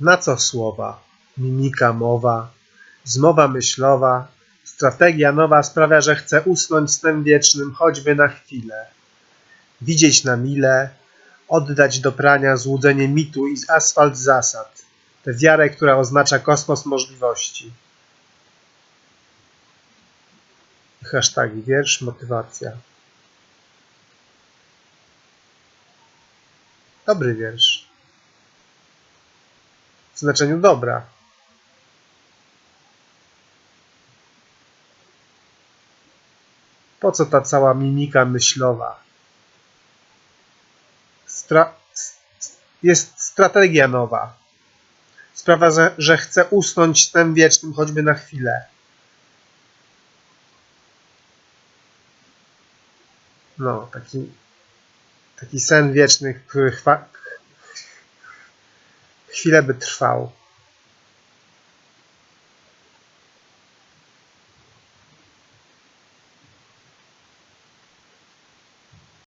Na co słowa? Mimika mowa, zmowa myślowa, strategia nowa sprawia, że chcę usnąć snem wiecznym choćby na chwilę. Widzieć na mile, oddać do prania złudzenie mitu i asfalt zasad, tę wiarę, która oznacza kosmos możliwości. Hashtag wiersz, motywacja. Dobry wiersz. W znaczeniu dobra. Po co ta cała mimika myślowa? Stra jest strategia nowa. Sprawia, że, że chcę usnąć snem wiecznym choćby na chwilę. No, taki, taki sen wieczny, który chwa, chwilę by trwał.